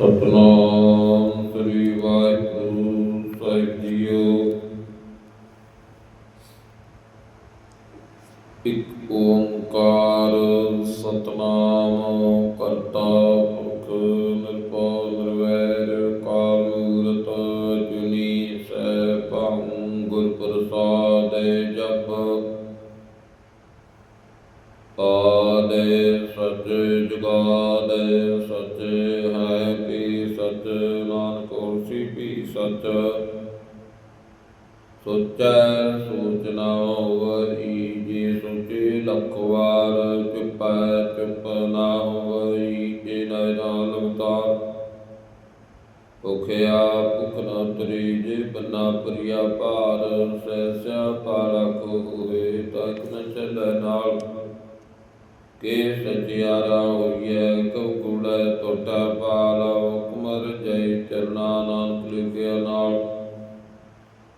ਸਤਨਾਮ ਸ੍ਰੀ ਵਾਹਿਗੁਰੂ ਭੁਖਿਆ ਭੁਖ ਨਾ ਤਰੀ ਜੇ ਬੰਨਾ ਪ੍ਰਿਆ ਭਾਰ ਸੈਸਿਆ ਪਾਲਕ ਹੋਏ ਤਾਂ ਨ ਚੱਲੈ ਨਾਲ। ਕੇ ਸਚਿਆਰਾ ਹੋਈਐ ਕਉ ਕੂੜੈ ਟੋਟਾ ਪਾਲੋ, ਕੁਮਰ ਜੈ ਚਰਨਾ ਨਾਨਕ ਲਿਖਿਆ ਨਾਲ।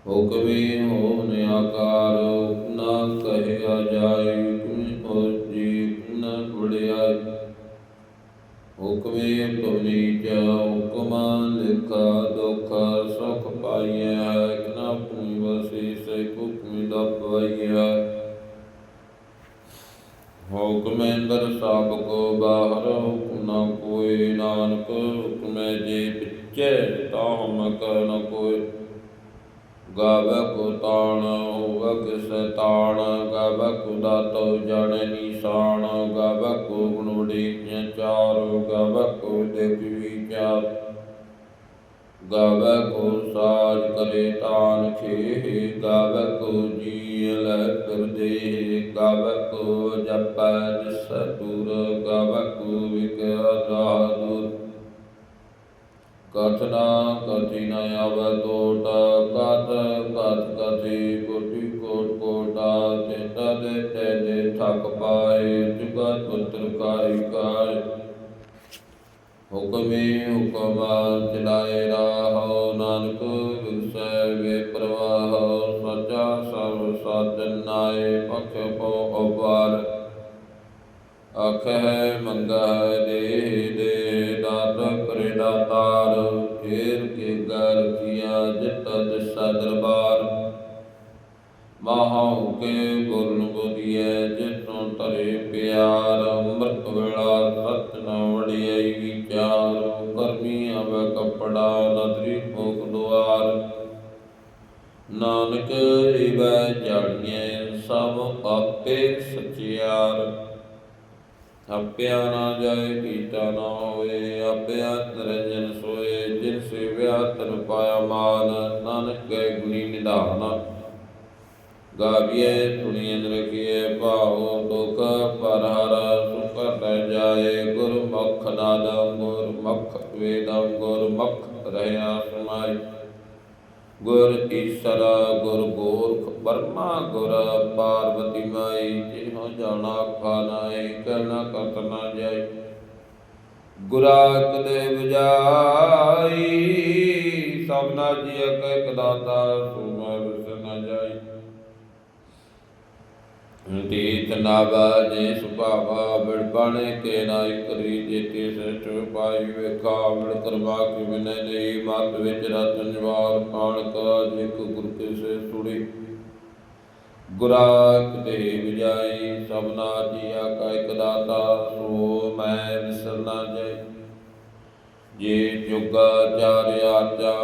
ਹੁਕਮੀ ਹੋਨ ਆਕਾਰ, ਨਾ ਕਹਿਆ ਜਾਏ, ਤੁਮਿ ਹੋ ਜੀ ਨ ਬੜਿਆਈ ਹੁਕਮੇ ਤੁਮਨੀ ਚ ਹੁਕਮਾ ਲਿਖਾ ਦੁਖ ਸੁਖ ਪਾਈਐ ਕਿਨਾ ਭੂਮਿ ਵਸੀ ਸੇ ਹੁਕਮੀ ਦਪਵਾਈਐ ਹੁਕਮੈ ਅੰਦਰ ਸਭ ਕੋ ਬਾਹਰ, ਹੁਕਮ ਨਾ ਕੋਈ, ਨਾਨਕ ਹੁਕਮੈ ਜੇ ਪਿੱਛੇ ਤਾਹ ਮਕ ਨ ਕੋਈ। ਗਾਵੇ ਤਾਣ, ਹੋਵੇ ਕਿਸ ਤਾਣ ਦਾਤੋ ਜਾਣੇ ਨਿਸ਼ਾਨ, ਗਾਵੇ ਕੋ ਚਾਰ, ਗਾਵੇ ਕੋ ਦੇਖ ਗਾਵੇ ਕੋ ਸਾਜ ਕਰੇ ਤਾਨ ਖੇ ਗਾਵੇ ਕੋ ਜੀ ਲੈ ਫਿਰਦੇ ਗਾਵੇ ਕੋ ਜਪੈ ਜਿਸ ਗਾਵੇ ਕੋ ਵਿਕਿਆ ਕਥਨਾ ਕਥੀ ਨ ਆਵੈ ਟੋਟ ਕਥ ਕਥ ਕਥੀ ਕੋਟਿ ਕੋਟ ਕੋਟਾ ਚੇਤਾ ਦੇ ਤੇ ਦੇ ਪਾਏ ਜੁਗਾ ਪੁੱਤਰ ਕਾਇ ਕਾਇ ਹੁਕਮੇ ਹੁਕਮਾ ਚਲਾਏ ਰਾਹੋ ਨਾਨਕ ਵਿਰਸੈ ਵੇ ਪ੍ਰਵਾਹ, ਸਚਾ ਸਭ ਸਾਜਨ ਨਾਏ, ਪਖ ਪੋ ਅਪਾਰ ਅਖ ਹੈ ਮੰਗਾ ਦੇ ਦੇ ਦਾਤ ਕਰੇ ਦਾਤਾਰ ਫੇਰ ਕੇ ਗਰ ਕੀਆ ਜਿਤ ਦਿਸਾ ਦਰਬਾਰ ਮਹਾਉ ਕੇ ਗੁਰਨ ਬੁਦੀਐ ਜਿਤੋਂ ਤਰੇ ਪਿਆਰ। ਨਾਨਕ ਈਵੈ ਜਾਣੀਏ ਸਭ ਆਪੇ ਸਚਿਆਰ। ਆਪਿਆ ਨਾ ਜਾਏ ਕੀਤਾ ਨਾ ਹੋਏ ਆਪਿਆ ਨਿਰੰਜਨ ਸੋਏ, ਜਿਨ ਸੇਵਿਆ ਤਨ ਪਾਇਆ ਮਾਨ, ਨਾਨਕ ਗਏ ਗੁਣੀ ਨਿਧਾਨ। ਗਾਵੀਏ ਸੁਣੀਏ ਰਖੀਏ ਭਾਉ ਦੁਖ ਪਰ ਹਰ ਸੁਖ ਟੈ ਜਾਏ। ਗੁਰ ਮੁਖ ਨਾਦੰ ਗੁਰ ਮੁਖ, ਵੇਦੰ ਗੁਰ ਮੁਖ, ਰਹਿਆ ਸਮਾਈ। ਗੁਰ ਈਸਰ, ਗੁਰ ਗੋਰਖ ਬਰਮਾ ਗੁਰ ਪਾਰਵਤੀ ਮਾਈ, ਜਿਹੋ ਜਾਣਾ ਖਾਨਾਏ, ਕਰਨਾ ਕਰਨਾ ਜਾਏ। ਗੁਰਾਕ ਦੇ ਬਜਾਈ ਸਭਨਾ ਜੀ ਕੈ ਕਦਾਤਾ ਸੁਮਾ ਵਿਸਨਾ ਜਾਈ ਤੀਤ ਨਾਵਾ ਜੇ ਸੁਭਾਵਾ ਬਿੜਪਣੇ ਕੇ ਨਾਇ ਕਰੀ ਜੇਤੇ ਸਚ ਪਾਈ ਵੇਖਾ ਬਿੜ ਕਰਵਾ ਕੇ ਬਿਨੈ ਲਈ ਮਤ ਵਿੱਚ ਰਤਨ ਜਵਾਰ ਪਾਣਕ ਜਿਕ ਗੁਰ ਕੇ ਸੇ ਸੁੜੀ ਗੁਰਾਕ ਦੇ ਵਿਜਾਈ ਸਭਨਾ ਜੀਆ ਕਾ ਇਕ ਦਾਤਾ, ਸੋ ਮੈਂ ਵਿਸਰਨਾ ਜਾਈ ਜੇ ਜੁਗ ਚਾਰਿਆ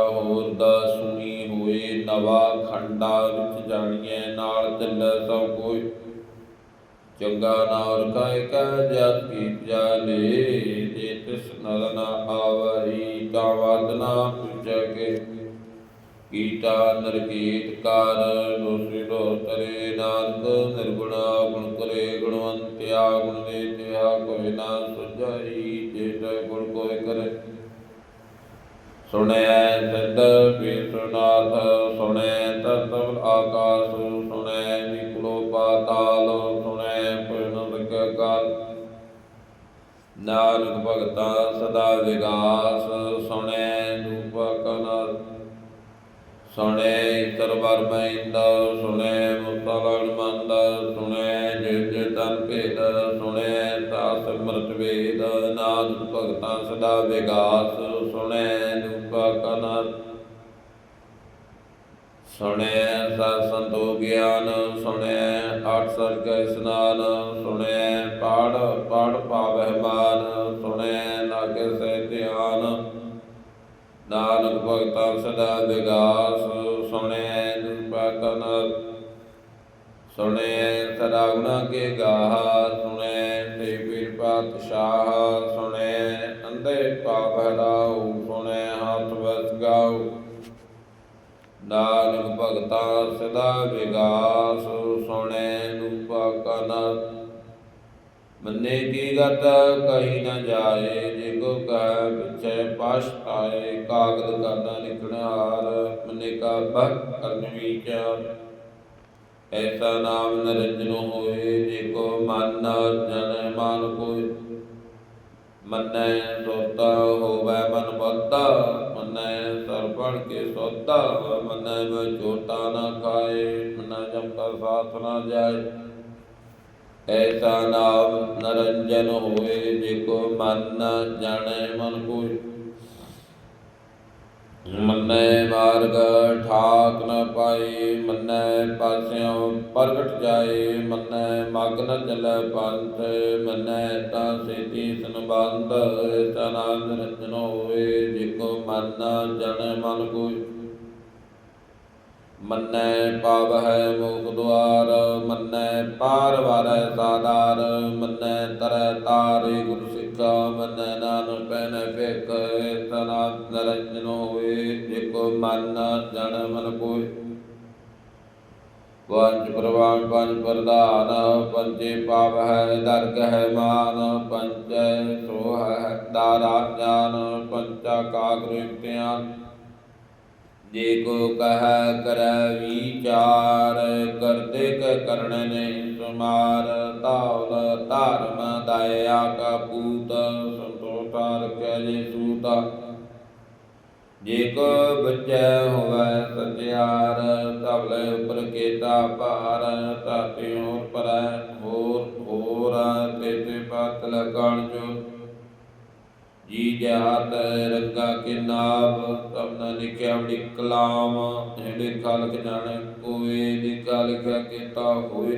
ਹੋਰ ਦਾ ਸੁਣੀ ਹੋਏ ਨਵਾ ਖੰਡਾ ਵਿੱਚ ਜਾਣੀਏ ਨਾਲ ਚੱਲ ਸਭ ਕੋਈ ਚੰਗਾ ਨਾਰ ਕਾਇ ਕਾ ਜਤ ਕੀ ਜਾਲੇ ਜੇ ਤਿਸ ਨਰ ਨਾ ਆਵਈ ਤਾ ਵਦ ਨਾ ਕੇ। ਕੀਟਾ ਨਰਕੀਤ ਕਾਰ, ਦੋਸੀ ਦੋ ਤਰੇ ਨਾਨਕ, ਨਿਰਗੁਣਾ ਗੁਣ ਕਰੇ ਗੁਣਵੰਤਿਆ, ਗੁਣ ਦੇ ਤਿਆ ਕੋਈ ਨਾ ਸੁਝਾਈ, ਜੇ ਤੈ ਗੁਣ ਕੋਈ ਕਰੇ। ਸੁਣੈ ਸਿੱਧ ਵਿਸ਼ਵਨਾਥ, ਸੁਣੈ ਤਤਵ ਆਕਾਸ, ਸੁਣੈ ਨਿਕਲੋ ਪਾਤਾਲ ਸੁਣੈ ਪੁਰਨ ਕਾਲ ਨਾਨਕ ਭਗਤਾ ਸਦਾ ਵਿਗਾਸ, ਸੁਣੈ ਰੂਪ ਕਨ ਸੁਣੇ ਇਤਰ ਵਰ ਮੈਂ ਇੰਦਾ ਸੁਣੇ ਮੁਕਤਾ ਮੰਦ ਸੁਣੇ ਜਿਤ ਤਨ ਭੇਦ, ਸੁਣੇ ਤਾ ਸਿਮਰਤ ਵੇਦ। ਨਾਦ ਭਗਤਾਂ ਸਦਾ ਵਿਗਾਸ, ਸੁਣੇ ਰੂਪਾ ਸੁਣੈ ਸਤ ਸੰਤੋ ਗਿਆਨ, ਸੁਣੇ ਅਠ ਸਰਗ ਇਸਨਾਨ, ਸੁਣੇ ਪਾੜ ਪਾੜ ਪਾਵਹਿ ਮਾਨ, ਸੁਣੇ ਲਾਗੇ ਸੇ ਧਿਆਨ। ਨਾਨਕ ਭਗਤਾਂ ਸਦਾ ਵਿਗਾਸ, ਸੁਣੈ ਰੂਪਾ ਕਨ ਸੁਣੇ ਸਦਾ ਗੁਣਾ ਕੇ ਗਾਹ, ਸੁਣੈ ਤੇ ਪੀਰ ਪਾਤਸ਼ਾਹ, ਸੁਣੈ ਅੰਦੇ ਪਾਪ ਹਰਾਉ ਸੁਣੇ ਹੱਥ ਵਸ ਗਾਉ ਨਾਨਕ ਭਗਤਾਂ ਸਦਾ ਵਿਗਾਸ ਸੁਣੇ ਰੂਪਾ ਕਨ ਮੰਨੇ ਕੀ ਗਤ ਕਹੀ ਨ ਜਾਏ, ਜੇ ਕੋ ਕਹਿ ਪਿਛੇ ਪਛਤਾਏ ਕਾਗਦ ਕਰਨਾ ਲਿਖਣਹਾਰ ਮੰਨੇ ਕਾ ਬਖ ਕਰਨ ਵਿਚਾਰ। ਐਸਾ ਨਾਮ ਨਰੰਜਨ ਹੋਏ, ਜੇ ਕੋ ਮਨ ਜਨ ਮਾਨ ਕੋਈ ਮੰਨੈ ਸੋਤਾ ਹੋਵੇ ਮਨ ਬੱਧਾ ਮੰਨੈ ਸਰਪਣ ਕੇ ਸੋਤਾ ਮੰਨੈ ਵਿਚੋਟਾ ਨਾ ਖਾਏ, ਮੰਨੈ ਜਮ ਕਾ ਸਾਥ ਨਾ ਜਾਏ। ਐਸਾ ਨਾਮ ਨਰੰਜਨ ਹੋਏ ਜੇ ਕੋ ਮਨ ਜਾਣੈ ਮਨ ਕੋਈ ਮੰਨੈ ਮਾਰਗ, ਠਾਕ ਨ ਪਾਈ ਮੰਨੈ ਪਾਸਿਓਂ ਪ੍ਰਗਟ ਜਾਏ, ਮੰਨੈ ਮਗ ਨ ਚਲੈ ਪੰਥ, ਮੰਨੈ ਤਾਂ ਸੇਤੀ ਸੰਬੰਧ ਐਸਾ ਨਾਮ ਨਿਰੰਜਨ ਹੋਏ ਜੇ ਕੋ ਮਨ ਜਾਣੈ ਮਨ ਕੋਈ। ਮੰਨੈ ਪਾਵਹਿ ਮੋਖ ਦੁਆਰ, ਮੰਨੈ ਪਾਰ ਵਾਰੈ ਸਾਦਾਰ ਮੰਨੈ ਤਰੈ ਤਾਰੇ ਗੁਰ ਸਿੱਖਾ, ਮੰਨੈ ਨਾਨਕ ਪੈਨੈ ਭੇਖ ਤਨਾ ਨਰੰਜਨ ਹੋਏ ਜੇ ਕੋ ਮਨ ਜਨ ਮਨ ਕੋਈ ਪੰਜ ਪ੍ਰਵਾਨ, ਪੰਜ ਪ੍ਰਧਾਨ, ਪੰਜੇ ਪਾਪ ਹੈ ਦਰਗ ਹੈ ਮਾਨ ਪੰਚੈ ਸੋ ਹੈ ਦਾਰਾ ਜਾਨ ਪੰਚਾ ਕਾਗਰ ਇਮਤਿਹਾਨ ਜੇ ਕੋ ਕਹ ਕਰੈ ਵਿਚਾਰ, ਕਰਤੇ ਕ ਕਰਣ ਨਹੀਂ ਸੁਮਾਰ ਤਾਵਲ ਧਰਮ ਦਇਆ ਕਾ ਪੂਤ ਸੰਤੋ ਕੈ ਜੇ ਸੂਤਾ। ਜੇ ਕੋ ਬੱਚੈ ਹੋਵੈ ਸਤਿਆਰ ਤਵਲੇ ਉਪਰ ਕੇਤਾ ਭਾਰ ਤਾਤੇ ਹੋਰ ਹੋਰ ਹੋਰ ਤੇ ਤੇ ਪਤ ਲਗਣ ਜੋ ਜੀ ਜਾਤ ਰੰਗਾ ਕੇ ਨਾਮ ਤਬ ਲਿਖਿਆ ਬੜੀ ਕਲਾਮ, ਜਿਹੜੇ ਖਾਲਕ ਜਾਣੇ ਕੋਏ ਲਿਖਾ ਲਿਖਿਆ ਕੀਤਾ ਹੋਏ।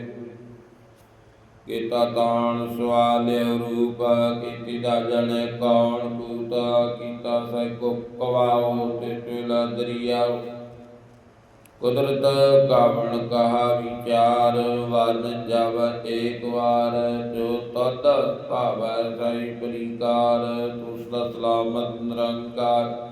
ਕੀਤਾ ਤਾਣ ਸਵਾਲਿਓ ਰੂਪ, ਕੀਤੀ ਦਾ ਜਣੇ ਕੌਣ ਬੂਤਾ ਕੀਤਾ ਸੈ ਕੋ ਕਵਾਓ ਤੇ ਟੇਲਾ ਦਰਿਆਓ ਕੁਦਰਤ ਕਾਵਣ ਕਹਾ ਵਿਚਾਰ ਵਰਨ ਜਬ ਏਕ ਵਾਰ, ਜੋ ਤਦ ਭਾਵੈ ਸਈ ਪਰਿਕਾਰ ਤੁਸਦਾ ਸਲਾਮਤ ਨਿਰੰਕਾਰ।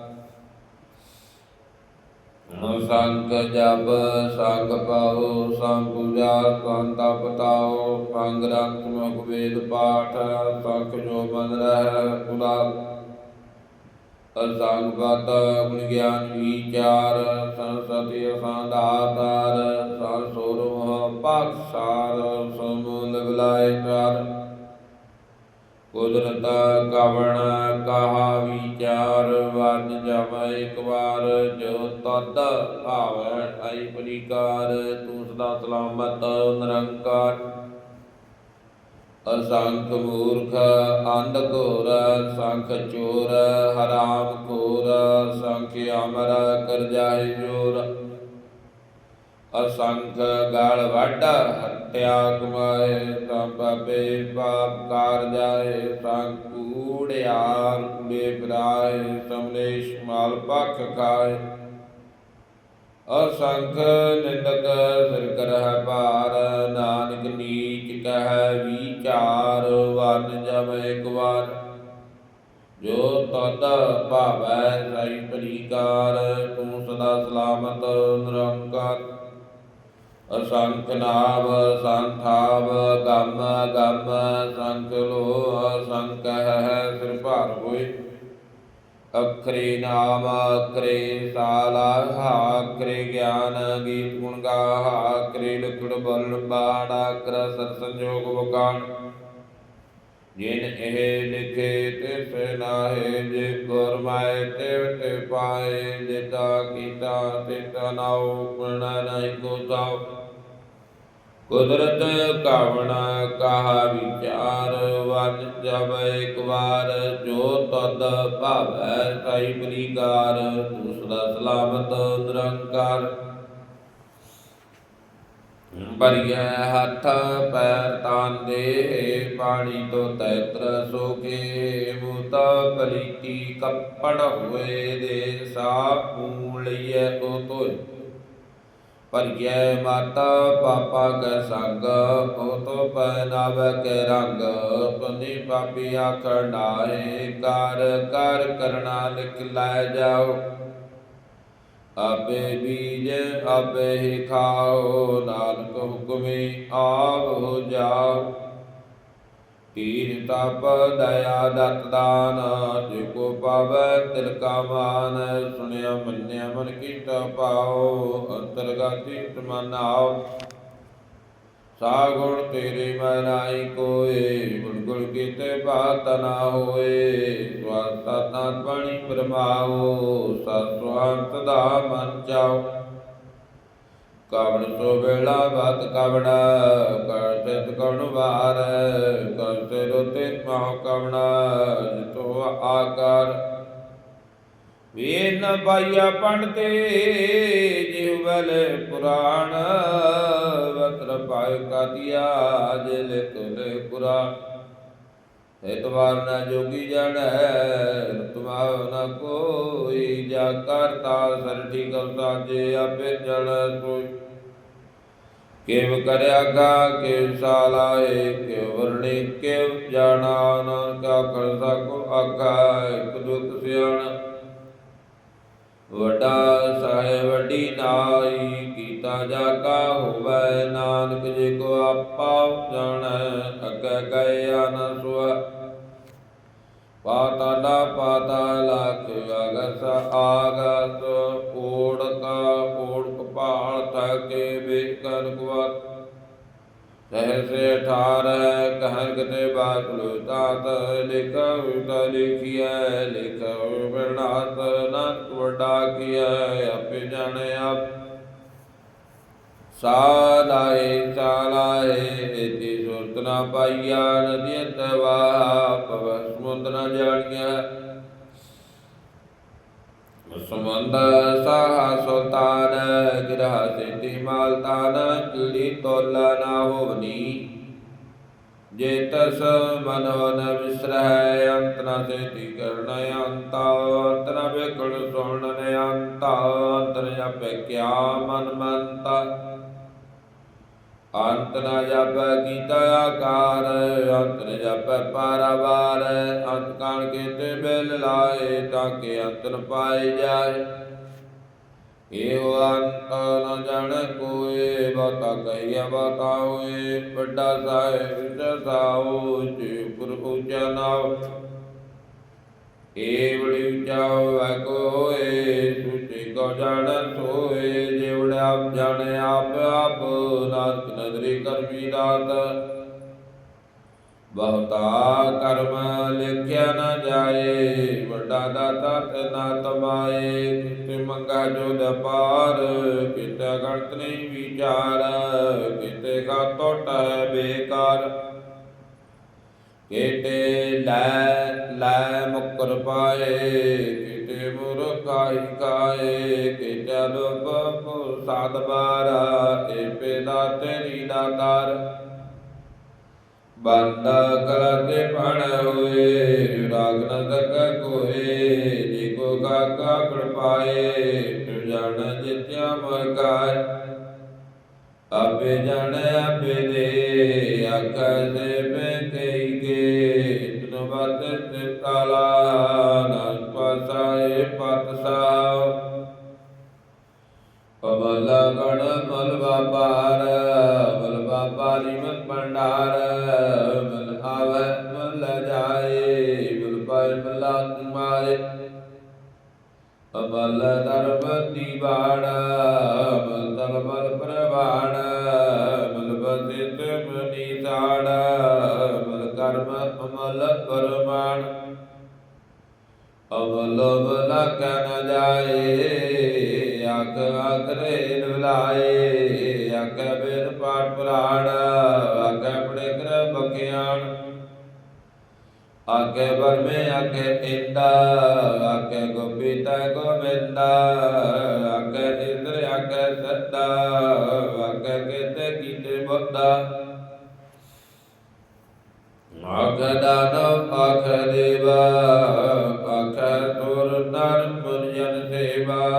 ਸੰਗ ਜਬ ਸੰਗ ਪਾਓ, ਸੰਗ ਪੂਜਾ ਸੰਤਾ ਪਤਾਓ ਸੰਗ ਰੰਗ ਮੁਖ ਵੇਦ ਪਾਠ ਸੰਖ ਜੋ ਬਨ ਰਹਿ ਕੁਲਾ ਅਸੰਗ ਬਤ ਗੁਣ ਗਿਆਨ ਵਿਚਾਰ ਸੰਸਤੀ ਅਸਾਂਦਾਤਾਰ ਸਰ ਸੋਰ ਪਾਕਸਾਰ ਸਮੂਲ ਬਲਾਇ ਚਾਰ। ਕੁਦਰਤ ਕਵਣ ਕਹਾ ਵਿਚਾਰ ਵਰਨ ਜਮ ਇੱਕ ਵਾਰ, ਜੋ ਤਦ ਭਾਵੈ ਆਈ ਪਰਿਕਾਰ, ਤੂੰ ਸਦਾ ਸਲਾਮਤ ਨਿਰੰਕਾਰ। ਅਸੰਖ ਮੂਰਖ, ਅੰਧ ਘੋਰ, ਸੰਖ ਚੋਰ, ਹਰਾਮ ਖੋਰ ਸੰਖ ਅਮਰ ਕਰ ਜਾਏ ਜੋਰ। ਅਸੰਖ ਗਾਲ ਵੱਡ ਹੱਤਿਆ ਕਮਾਏ, ਤਾਂ ਪਾਪੇ ਪਾਪ ਕਰ ਜਾਏ ਸੰਖ ਕੂੜਿਆਰ ਕੁੜੇ ਬਰਾਏ ਸਮਲੇਸ਼ ਮਾਲ ਪਖ ਖਾਏ। ਅਸੰਖ ਨਿੰਦਕ ਸਿਰ ਕਰਹਿ ਭਾਰ, ਨਾਨਕ ਨੀਚ ਕਹਿ ਵਿਚਾਰ ਵਰਨ ਜਮ ਇੱਕ ਵਾਰ। ਜੋ ਤਦ ਭਾਵੈ ਸਈ ਪਰਿਕਾਰ ਤੂੰ ਸਦਾ ਸਲਾਮਤ, ਨਿਰੰਕਾਰ। ਅਸੰਖ ਨਾਮ ਸੰਥਾਵ ਗਮ ਗਮ, ਸੰਖ ਲੋ ਅਸੰਖ ਹੈ ਸਿਰ ਭਾਰ ਹੋਏ। ਅਖਰੇ ਨਾਮ, ਅਖਰੇ ਸਾਲਾ ਅਖਰੇ ਗਿਆਨ, ਗੀਤ ਗੁਣ ਗਾਹਾ ਅਖਰੇ ਲਖੜ ਬਲ ਬਾੜਾ ਕਰ ਸਤ ਸੰਜੋਗ ਵਕਾਣ। ਜਿਨ ਇਹ ਲਿਖੇ ਤਿਸ ਨਾਹੇ, ਜੇ ਗੁਰ ਮਾਇ ਤਿਵ ਤੇ ਪਾਏ ਜਿਤਾ ਕੀਤਾ ਤਿਤ ਨਾਉ ਗੁਣ ਨਹੀਂ ਕੋ ਤਾਉ ਕੁਦਰਤ ਕਾਵਣਾ ਕਹਾ ਵਿਚਾਰ, ਵਨ ਜਬ ਇੱਕ ਵਾਰ, ਜੋ ਤਦ ਭਾਵੈ ਸਾਈ ਬਲੀਕਾਰ ਦੂਸਰਾ ਸਲਾਮਤ ਨਿਰੰਕਾਰ। ਬਰੀਐ ਹੱਥ, ਪੈਰ ਤਾਨ ਦੇ, ਪਾਣੀ ਤੋਂ ਤੈਤਰ ਸੋਕੇ ਮੂਤਾ ਪਲੀਤੀ ਕੱਪੜ ਹੋਏ ਦੇ ਸਾਪੂ ਲਈਐ ਉਹ ਤੋਏ ਭਰੀਐ ਮਾਤਾ ਪਾਪਾ ਕੈ ਸੰਗ ਉਹ ਤੋ ਕੈ ਰੰਗ। ਪੰਨੀ ਪਾਪੀ ਆਖੜ ਨਾਏ ਕਰ ਕਰ ਕਰਨਾ ਲਿਖ ਲੈ ਜਾਓ। ਆਪੇ ਬੀਜ, ਆਪੇ ਹੀ ਖਾਓ, ਨਾਨਕ ਹੁਕਮੇ ਆਪ ਹੋ ਜਾਓ। ਤੀਰ ਤਪ ਦਇਆ ਦਤ ਦਾਨ, ਜੇ ਕੋ ਪਾਵੈ ਤਿਲ ਕਾ ਮਾਨ, ਸੁਣਿਆ ਮੰਨਿਆ ਮਨ ਕੀਤਾ ਪਾਓ, ਅੰਤਰਗਾਤੀ ਤਮਨ ਆਓ। ਸਾ ਗੁਣ ਤੇਰੇ ਮੈਂ ਕੋਏ ਗੁਣ ਗੁਣ ਕੀਤੇ ਬਾਤ ਨਾ ਹੋਏ ਸਵਾਤਾ ਤਾਂ ਬਾਣੀ ਪਰਮਾਓ ਸਤਵਾੰਤ ਦਾ ਮਨ ਚਾਓ। ਕਵਣ ਸੋ ਵੇਲਾ ਬਾਤ ਕਵਣਾ ਕਰਤਿਤ ਕਵਣ ਵਾਰ ਕਰਤੇ ਰੋਤੇ ਮਾਹ ਕਵਣਾ ਜਿਤੋ ਆਕਾਰ। ਵੇਨ ਪਾਈਆ ਪੰਡਤੇ ਜਿਹ ਪੁਰਾਣ, ਵਤਰ ਪਾਇ ਕਾਦੀਆ ਜੇ ਲਿਖ ਲੈ ਇਤਵਾਰ ਨਾ ਜੋਗੀ ਜਾਣੈ ਤੁਮਾਉ ਨ ਕੋਈ, ਜਾ ਕਰਤਾ ਸਰਠੀ ਕਰਤਾ ਜੇ ਆਪੇ ਜਣ ਕੋਈ ਕਿਵ ਕਰਿਆ ਗਾ, ਕਿਵ ਸਾਲਾਏ ਕਿਵ ਵਰਣੇ, ਕਿਵ ਜਾਣਾ, ਨਾਨਕ ਆਖਣ ਸਕੋ ਆਖਾ, ਇਕ ਦੁਖ ਸਿਆਣ। ਵੱਡਾ ਸਾਹਿਬ ਵੱਡੀ ਨਾਈ ਕੀਤਾ ਜਾ ਕਾ ਹੋਵੇ, ਨਾਨਕ ਜੇ ਕੋ ਆਪਾ ਜਾਣੈ ਅੱਗੇ ਗਏ ਆਨ ਸੁਆ। ਪਾਤਾਲਾ ਪਾਤਾਲਕ ਅਗਸ ਆਗਸ, ਓੜਕ ਓੜਕ ਪਾਲ ਤਕੇ ਬੇਕਰ ਕੁਆ ਸਹਸੇ ਅਠਾਰਹ ਕਹਿ ਕਤੇ ਬਾਤਲੋ ਤਾਤ ਲਿਖ ਉਤ ਲਿਖਿਐ ਲਿਖ ਬਿਨਾਤ ਨਤ ਵਡਾ ਕੀਐ ਆਪੇ ਜਾਣੇ ਆਪ ਸਾਲਾਏ ਸਾਲਾਏ ਇਤੀ ਸੁਰਤ ਨਾ ਪਾਈਆ ਨਦੀ ਤਵਾ ਪਵ ਸਮੁੰਦ ਨਾ ਜਾਣੀਐ ਸੁਮੰਦ ਸਾਹ ਸੁਲਤਾਨ, ਗਿਰਹ ਸਿੱਧੀ ਮਾਲ ਕੀੜੀ ਤੋਲਾ ਨਾ ਹੋਵਨੀ? ਜੇ ਤਸ ਮਨ ਹੋ ਨ ਵਿਸਰਹਿ, ਅੰਤ ਨ ਸੇਤੀ ਕਰਣ ਅੰਤਾ, ਅੰਤ ਨ ਵੇਖਣ ਸੁਣਨ ਅੰਤਾ ਅੰਤਰ ਜਪੈ ਕਿਆ ਮਨ ਮੰਤਾ। ਅੰਤ ਨ ਜਪ ਕੀਤਾ ਆਕਾਰ, ਅੰਤ ਨ ਜਪ ਪਾਰਵਾਰ। ਅੰਤ ਕਾਣ ਕੀਤੇ ਬਿਲ ਲਾਏ ਤਾਂ ਕਿ ਅੰਤ ਨ ਪਾਏ ਜਾਏ। ਇਹੋ ਅੰਤ ਨ ਜਾਣ ਕੋਏ ਬਾਤਾ ਕਹੀਆ ਬਾਤਾ ਹੋਏ। ਵੱਡਾ ਸਾਹਿਬ ਜਸਾਓ ਜੀ ਗੁਰ ਪੂਜਾ ਏ ਬੜੀ ਉੱਚਾ ਹੋਵੇ ਕੋਏ ਸੁਚੇ ਕੋ ਜਾਣ ਸੋਏ, ਜਿਵੜ ਆਪ ਜਾਣੇ ਆਪ ਆਪ, ਨਾਨਕ ਨਦਰੀ ਕਰਮੀ ਦਾਤ ਬਹੁਤਾ ਕਰਮ ਲਿਖਿਆ ਨਾ ਜਾਏ, ਵੱਡਾ ਦਾਤਾ ਤੇ ਨਾ ਤਮਾਏ, ਕਿਤੇ ਮੰਗਾ ਜੋ ਦਪਾਰ ਕਿਤੇ ਗਣਤ ਨਹੀਂ ਵਿਚਾਰ, ਕਿਤੇ ਕਾ ਟੋਟ ਹੈ ਬੇਕਾਰ। ਕਿਤੇ ਲੈ ਲੈ ਮੁਕਰ ਪਾਏ ਕਿਤੇ ਮੁਰਖਾਈ ਕਾਏ ਕਿਤੇ ਲੋਭ ਸਾਧ ਬਾਰਾ ਏ ਪੇਦਾ ਤੇਰੀ ਦਾਤਾਰ ਬੰਦਾ ਕਲਾ ਪਣ ਹੋਏ, ਰਾਗ ਨ ਤਕ ਕੋਏ ਜੇ ਕੋ ਕਾਕਾ ਪੜ ਪਾਏ ਤੂੰ ਜਾਣ ਜਿਤਿਆ ਆਪੇ ਜਾਣ, ਆਪੇ ਦੇ, ਆਖਾ ਦੇ ਅਬਲ ਦਰਬਤੀ ਬਾੜ ਮਲ ਤਲ ਬਲ ਪ੍ਰਵਾਣ ਮਲ ਬਸਿਤ ਮਨੀ ਤਾੜ ਮਲ ਕਰਮ ਅਮਲ ਪਰਮਾਨ ਅਮਲ ਬਲਾ ਕਨ ਜਾਏ ਅਕ ਅਕਰੇ ਨਵਲਾਏ। ਆਗੇ ਬਰਮੇ ਆਗੇ ਇੰਦਾ ਆਗੇ ਗੋਪੀਤਾ ਗੋਵਿੰਦਾ ਆਗੇ ਇੰਦਰ ਆਗੇ ਸੱਤਾ ਆਗੇ ਕੀਤੇ ਕੀਤੇ ਬੁੱਧਾ। ਆਗੇ ਦਾਨਵ ਆਗੇ ਦੇਵਾ ਆਗੇ ਤੁਰ ਨਰ ਮੁਨਿਯਨ ਸੇਵਾ,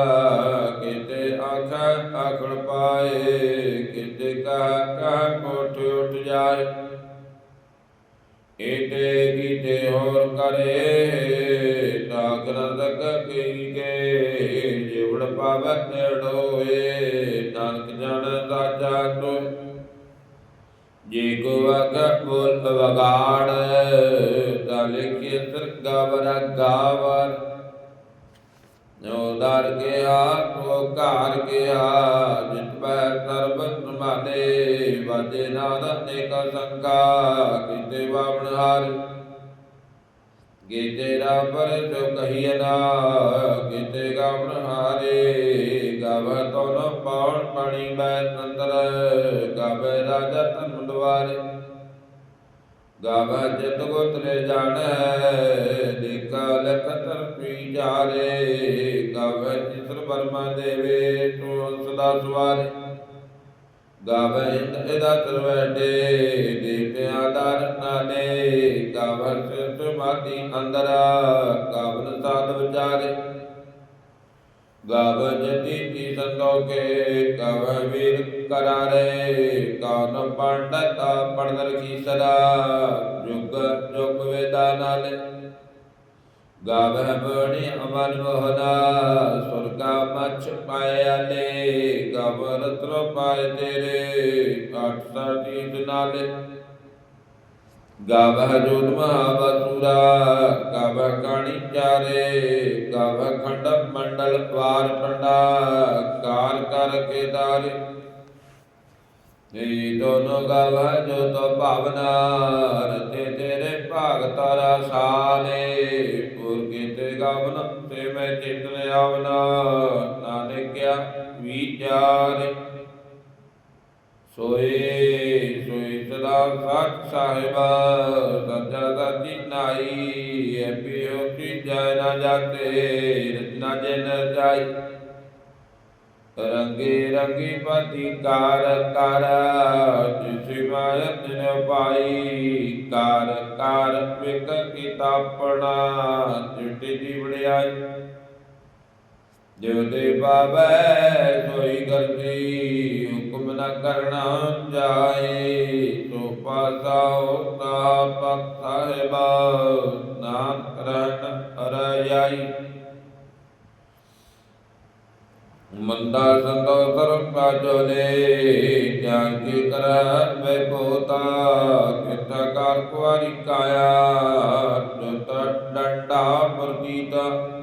ਕੀਤੇ ਆਗੇ ਆਖੜ ਪਾਏ, ਕੀਤੇ ਕਾ ਕਾ ਕੋਠ ਉੱਠ ਜਾਏ। ਏਤੇ ਕੀਤੇ ਹੋਰ ਕਰੇ ਤਾਕ ਨਰਦਕ ਕੀ ਕੇ ਜਿਵੜ ਪਾਵੈ ਨੇੜੋਏ ਨਾਨਕ ਜਨ ਸਾਚਾ ਤੋ ਜੇ ਕੋ ਵਗ ਬੋਲ ਵਗਾੜ, ਤਾ ਲਿਖੇ ਸਰਗਵਰ ਗਾਵਰ। ਜੋ ਦਰ ਕੇ ਆਤੋ ਘਰ ਕੇ ਆ ਜਿਤ ਪੈ ਸਰਬ ਸੰਭਾਲੇ ਵਾਜੇ ਨਾਦ ਅਨੇਕ ਸੰਗਾ ਕੀਤੇ ਬਾਵਣ ਹਾਰ। ਗੀਤੇ ਰਾ ਪਰ ਜੋ ਕਹੀਏ ਨਾ, ਕੀਤੇ ਗਾਵਣ ਹਾਰੇ, ਗਾਵ ਤੋ ਨ ਪਾਉਣ ਪਾਣੀ ਬੈ ਸੰਤਰ ਗਾਵੇ ਰਾਜਾ ਤਨ ਦਵਾਰੇ ਗਾਵਾ ਜਿਤ ਗੋਤਰੇ ਜਾਣੈ ਦੇਖਾ ਲਖ ਤਰਪੀ ਜਾਰੇ ਗਾਵੇ ਜਿਸਰ ਬਰਮਾ ਦੇਵੇ ਤੂੰ ਸਦਾ ਸਵਾਰੇ। ਗਾਵੇ ਇੰਦ ਇਹਦਾ ਤਰਵੈਡੇ ਦੇਵਿਆਂ ਦਰ ਨਾਲੇ ਗਾਵੇ ਸਿਰ ਮਾਤੀ ਅੰਦਰਾ ਗਾਵਨ ਸਾਧ ਵਿਚਾਰੇ। ਗਾਵ ਜਤੀ ਕੀ ਸੰਤੋਖੇ, ਗਾਵ ਵੀਰ ਕਰਾਰੇ ਕੌਨ ਪੰਡਤ ਪੜਨ ਰਖੀ ਸਦਾ, ਜੁਗ ਜੁਗ ਵੇਦਾ ਨਾਲੇ। ਗਾਵ ਬਣੀ ਅਮਨ ਮੋਹਨਾ, ਸੁਰਗਾ ਮਛ ਪਾਇਆਲੇ ਗਾਵ ਰਤਨ ਪਾਏ ਤੇਰੇ ਅੱਠ ਸਾਤੀ ਨਾਲੇ। ਗਾਵ ਜੋਤ ਮਹਾਬਸੁਰਾ ਗਾਵ ਕਾਣੀ ਚਾਰੇ ਗਾਵ ਖੰਡ ਮੰਡਲ ਵਾਰ ਪੰਡਾ ਕਾਰ ਕਰ ਕੇ ਦਾਰੇ ਇਹ ਦੋਨੋਂ ਗਾਵ ਜੋ ਤੋ ਭਾਵਨਾ ਰਤੇ ਤੇਰੇ ਭਾਗ ਤਾਰਾ ਸਾਲੇ ਪੁਰ ਕੀਤੇ ਗਾਵਨ, ਤੇ ਮੈਂ ਚਿਤਨ ਆਵਨਾ ਨਾਨਕਿਆ ਵਿਚਾਰੇ ਸੋਏ ਸੋਈ ਸਦਾ ਸਤ ਸਾਹਿਬਾ ਸੱਚਾ ਸਾਚੀ ਨਾਈ ਐਪੀ ਹੋਤੀ ਜੈ ਨਾ ਜਾਤੇ, ਰਤਨਾ ਜੇ ਨ ਜਾਈ। ਰੰਗੇ ਰੰਗੀ ਪਤੀ ਕਾਰ, ਕਰ, ਜਿਸੀ ਮਾਇਤ ਨ ਪਾਈ। ਕਾਰ ਕਾਰ ਵਿਕ ਕਿਤਾਪਣਾ ਚਿੱਟੀ ਦੀ ਵੜਿਆਈ ਜੋ ਦੇ ਬਾਬੈ ਹੁਕਮ ਨ ਕਰਨਾ ਜਾਏ। ਸੋ ਪਾਸਾ ਹੋਤਾ ਪਕ ਸਾਹਿਬਾ, ਨਾਮ ਕਰਨ ਅਰਜਾਈ ਮੰਦਾ ਸੰਤੋ ਸਰਬ ਪਾਜੋਲੇ ਜਾਨ ਕੀ ਕਰ ਮੈਂ ਪੋਤਾ ਕਿਤਾ ਕਰ ਕੁਆਰੀ ਕਾਇਆ। ਜਤ ਡੰਡਾ ਪ੍ਰਤੀਤਾ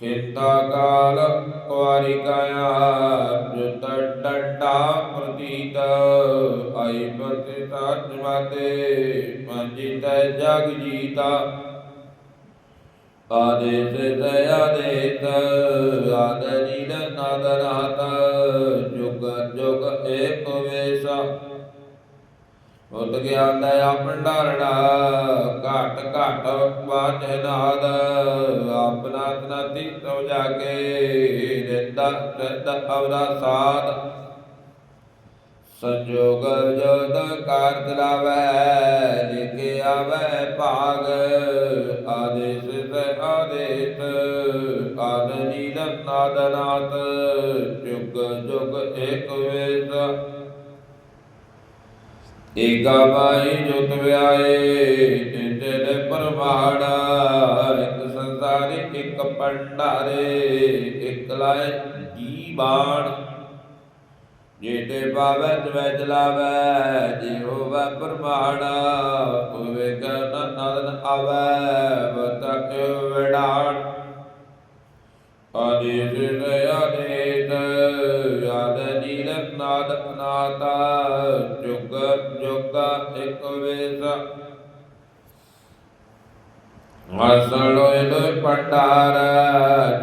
ਚਿੰਤਾ ਕਾਲ ਕੁਆਰੀ ਕਾਇਆ ਜਤ ਡੰਡਾ ਪ੍ਰਤੀਤ, ਆਈ ਪਤੇ ਸਾਜ ਮਾਤੇ ਜਗ ਜੀਤਾ ਆਦੇਸ ਦਇਆ ਦੇਤ ਆਦਰੀ ਨਾਦ ਰਾਤ, ਜੁਗ ਜੁਗ ਏਕ ਵੇਸਾ। ਉਤ ਗਿਆਨ ਦਇਆ ਭੰਡਾਰਣਾ ਘਟ ਘਟ ਬਾਚ ਨਾਦ ਆਪਨਾ ਤਨਤੀ ਤੋ ਜਾਗੇ ਰਿੰਦਾ ਰਿੰਦ ਅਵਰਾ ਸਾਧ ਸੰਜੋਗ ਜਦ ਕਾਰ ਚਲਾਵੈ ਲਿਖੇ ਆਵੈ ਭਾਗ, ਆਦੇਸ ਸੇ ਆਦੇਸ, ਆਦ ਨੀਲ ਜੁਗ ਜੁਗ ਏਕ ਵੇਸ ਏਕਾ ਮਾਈ ਜੁਤ ਵਿਆਏ ਜਿੰਦੇ ਦੇ ਇੱਕ ਸੰਸਾਰੀ, ਇੱਕ ਪੰਡਾਰੇ ਇੱਕ ਲਾਇ ਜੀ ਬਾਣ ਜੇਤੇ ਪਾਵੈ ਤਵੈ ਚਲਾਵੈ ਜਿਉ ਵੈ ਪਰਮਾਣਾ ਹੋਵੇ ਕਨ ਨਦਨ ਆਵੈ ਬਤਕ ਵਿਡਾਣ ਆਦੇਸ ਆਦੇਤ ਆਦ ਨੀਲ ਨਾਦ ਨਾਤਾ ਹਸਣ ਲੋਏ ਲੋਏ ਪੰਡਾਰ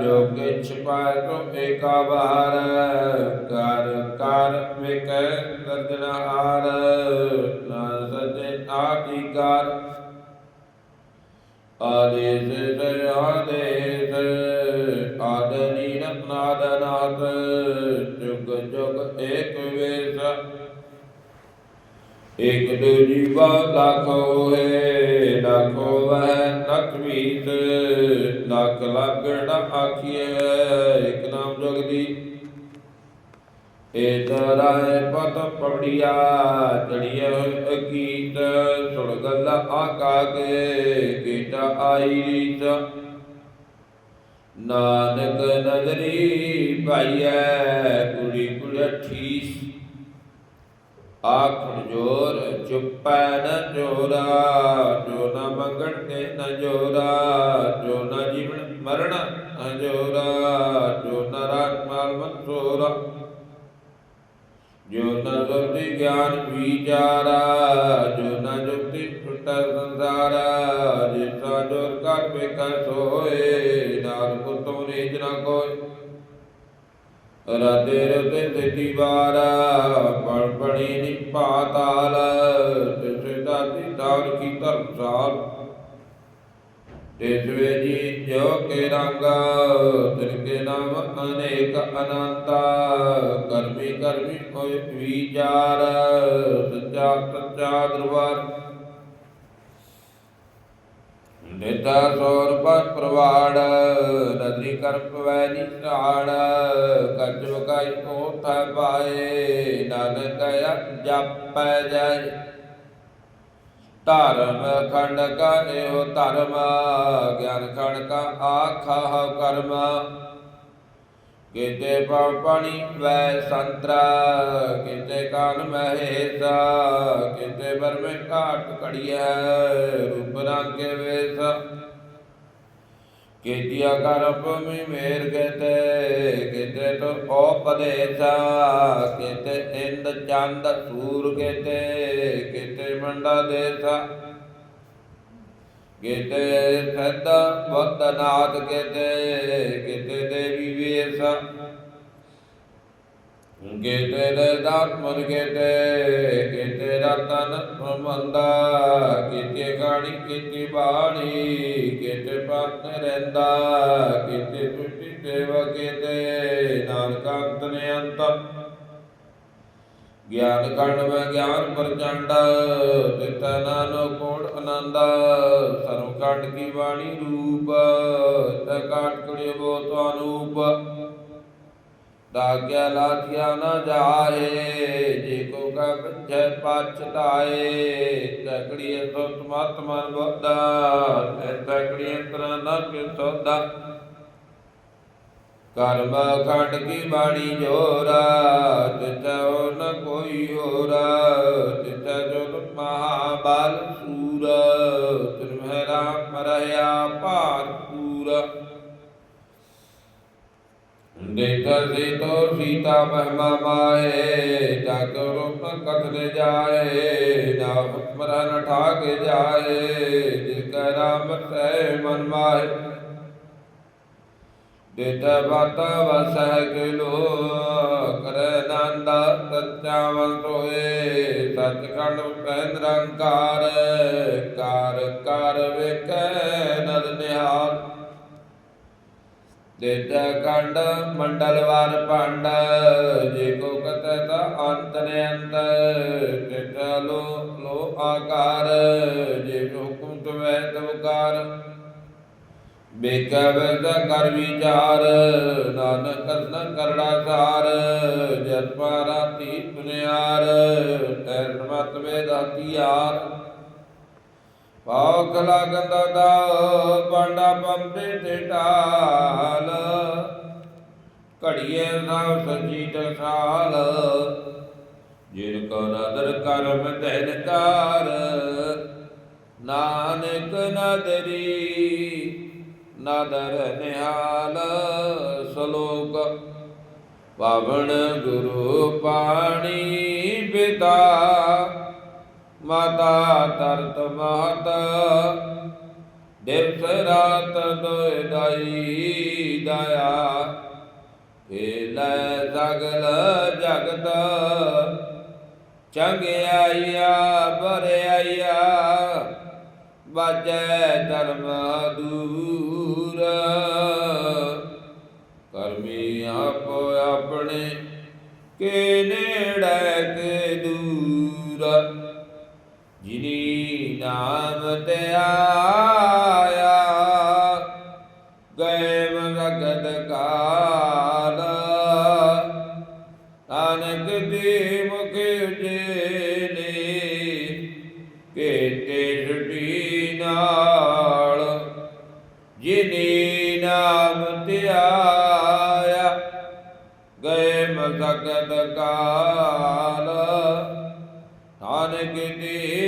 ਜੋ ਕਿਛ ਪਾਇ ਤੋ ਏਕਾ ਬਾਰ ਕਰ ਕਰ ਵਿਕੈ ਦਰਜਨ ਹਾਰ ਨਾ ਸਜੇ ਆਦੀਕਾਰ ਆਦੇਸ ਤੇ ਆਦੇਸ ਆਦਨੀ ਨਾਦ ਨਾਦ ਇਕ ਜੀਵਾ ਲੱਖ ਹੋਏ, ਲੱਖੋ ਵਹਿ ਲੱਖ ਵੀਤ ਲੱਖ ਲੱਗਣ ਆਖੀਏ। ਇਕ ਨਾਮ ਜਗਦੀ ਏ ਤਰਾਏ ਪਤ ਪੜਿਆ ਚੜੀਏ ਹੋਏ ਅਕੀਤ। ਸੁਣ ਗੱਲਾ ਆਕਾ ਕੇ ਕੀਟਾ ਆਈ ਰੀਤ। ਨਾਨਕ ਨਦਰੀ ਭਾਈਐ, ਕੁੜੀ ਕੁੜਠੀਸ ਆਖਣ ਜੋਰ, ਚੁੱਪੈ ਨ ਜੋਰਾ, ਜੋ ਨ ਮੰਗਣ ਤੇ ਨ ਜੋਰਾ, ਜੋ ਨ ਜੀਵਨ ਮਰਨ ਨ ਜੋਰਾ, ਜੋ ਨ ਰਾਤ ਮਾਲ ਮਨਸੋਰਾ ਜੋ ਨ ਸੁਰਤੀ ਗਿਆਨ ਵਿਚਾਰਾ ਜੋ ਨ ਜੁਗਤੀ ਟੁੱਟ ਸੰਸਾਰਾ, ਜਿਸਾ ਜੋਰ ਕਰ ਬਿਕਾ ਸੋਏ ਨਾਰ ਪੁੱਤੋ ਨੀਚ ਨ ਕੋਈ ਰਾਧੇ ਰਤੇ ਤਿਤੀ ਵਾਰਾ ਪੜ ਪੜੀ ਨੀ ਤਿਸੇ ਦਾਤੀ ਤਾਰ ਕੀ ਧਰਮਸਾਲ ਤਿਸਵੇ ਜੀ ਜੋ ਕੇ ਰੰਗ ਤਿਨ ਕੇ ਨਾਮ ਅਨੇਕ ਅਨੰਤਾ, ਕਰਮੀ ਕਰਮੀ ਹੋਇ ਵਿਚਾਰ ਸੱਚਾ ਸੱਚਾ ਦਰਬਾਰ ਨਿਤਾ ਸੋਰ ਪਰ ਪ੍ਰਵਾੜ, ਨਦਰੀ ਕਰਪ ਵੈ ਨਿਸਾੜ, ਕੱਜ ਵਕਾਈ ਕੋਥਾ ਪਾਏ, ਨਾਨਕ ਜਪੈ ਜੈ ਧਰਮ ਖੰਡ ਕਾ ਇਹੋ ਧਰਮ, ਗਿਆਨ ਖੰਡ ਕਾ ਆਖਾ ਕਰਮ। ਕਿਤੇ ਪਵ ਪਾਣੀ ਵੈ ਸੰਤਰਾ, ਕਿਤੇ ਕਾਨ ਮਹੇਸਾ ਕਿਤੇ ਬਰਮੇ ਘਾਟ ਘੜੀਐ, ਰੂਪ ਰੰਗੇ ਵੇਸ। ਕੀਤਿਆ ਕਰਪ ਮੀ ਮੇਰ ਕੇਤੇ, ਕਿਤੇ ਤੋ ਉਪਦੇਸਾ ਕਿਤੇ ਇੰਦ ਚੰਦ ਸੂਰ ਕਿਤੇ ਕਿਤੇ ਮੰਡਾ ਦੇਸਾ। ਕਿਤੇ ਸਦ ਬਦਨਾਥ ਕਿਤੇ ਕਿਤੇ ਦੇਵੀ ਵੇਸ ਕਿਤੇ ਦੇ ਦਾਤ ਕਿਤੇ ਕਿਤੇ ਰਤਨ ਪ੍ਰਮੰਦਾ ਕਿਤੇ ਗਾਣੀ, ਕਿਤੇ ਬਾਣੀ, ਕਿਤੇ ਪਤ ਰਹਿੰਦਾ। ਕਿਤੇ ਟੁੱਟੀ ਦੇਵ ਕਿਤੇ ਨਾਨਕ ਅੰਤ ਨੇ ਅੰਤ ਗਿਆਨ ਖੰਡ ਮੈਂ ਗਿਆਨ ਪ੍ਰਚੰਡ, ਤਿਤੈ ਨਾਨੋ ਕੋੜ ਆਨੰਦ, ਸਰਵ ਕੰਡ ਕੀ ਬਾਣੀ ਰੂਪ ਤ ਕਾਟ ਕੜਿ ਬੋ ਅਨੂਪ ਦਾਗਿਆ ਲਾਥਿਆ ਨ ਜਾਏ, ਜੇ ਕੋ ਕਾ ਬੱਚੈ ਪਛਤਾਏ ਤਕੜੀ ਸੁਤ ਮਤ ਮਨ ਬੋਦਾ ਤਕੜੀ ਅੰਤਰ ਨ ਕਿ ਸੋਦਾ ਕਰਮ ਖੰਡ ਕੀ ਬਾਣੀ ਜੋਰਾ ਤਿਤੈ ਨ ਕੋਈ ਹੋਰਾ ਤਿਤੈ ਜੋ ਮਹਾਬਲ ਸੂਰ ਤਿਨ ਮਹਿ ਰਾਮ ਰਹਾ ਭਾਰਪੂਰ। ਦੇਖਾ ਸੇ ਤੋ ਸੀਤਾ ਮਹਿਮਾ ਮਾਏ, ਜਗ ਰੂਪ ਕਥ ਜਾਏ, ਨਾ ਹੁਕਮਰਾ ਠਾਕ ਜਾਏ ਜਿਸ ਰਾਮ ਸਹਿ ਮਨ ਮਾਏ। ਦੇਤਾ ਬਾਤਾ ਵਸਹਿ ਕੇ ਲੋ ਕਰੈ ਨੰਦਾ ਸੱਚਾ ਵੰਤੋਏ ਸਤਿਖੰਡ ਪੈ ਨਿਰੰਕਾਰ ਕਾਰ ਕਰ ਵੇਖੈ ਨਦ ਨਿਹਾਲ। ਦੇਤਾ ਕੰਡ ਮੰਡਲ ਵਾਰ ਜੇ ਕੋ ਕਤੈ ਤਾ ਅੰਤ ਨੇ ਅੰਤ ਕਿਤਾ ਲੋ ਲੋ ਆਕਾਰ, ਜੇ ਹੁਕਮ ਤਵੈ ਤਵਕਾਰ। ਬੇਕਾ ਵਰਦਾ ਕਰ ਵਿਚਾਰ, ਨਾਨਕ ਕਰਨਾ ਕਰੜਾ ਸਾਰ ਜਤ ਪਾਰਾਤੀ ਪੁਨਿਆਰ ਤੈ ਮਤ ਵੇਦਾਤੀ ਯਾਰ ਪਾਉ ਕਲਾ ਗੰਦਾ ਦਾ ਪਾਂਡਾ ਪੰਪੇ ਤੇ ਢਾਲ, ਘੜੀਏ ਨਾਮ ਸੱਚੀ ਟਸਾਲ। ਜਿਨ ਕੋ ਨਦਰ ਕਰਮ ਤੈਨ ਕਾਰ ਨਾਨਕ ਨਦਰੀ ਨਦਰ ਨਿਹਾਲ ਸ਼ਲੋਕ। ਪਾਵਨ ਗੁਰੂ ਪਾਣੀ ਪਿਤਾ, ਮਾਤਾ ਤਰਤ ਮਹਤ। ਦਿਵਸ ਰਾਤ ਦੋਇ ਦਾਈ ਦਇਆ ਫੇਲੈ ਸਗਲ ਜਗਤ। ਚੰਗਿਆਈਆ ਬਰਿਆਈਆ ਬਾਜੈ ਧਰਮ ਦੂਰ ਕਰਮੀ ਆਪੋ ਆਪਣੇ ਕੇ ਨੇੜੇ ਕੇ ਦੂਰ। ਜਿਨੀ ਨਾਮ ਤੇ ਆਇਆ ਮਗਤ ਕਾਲ। ਨਾਨਕ ਦੇ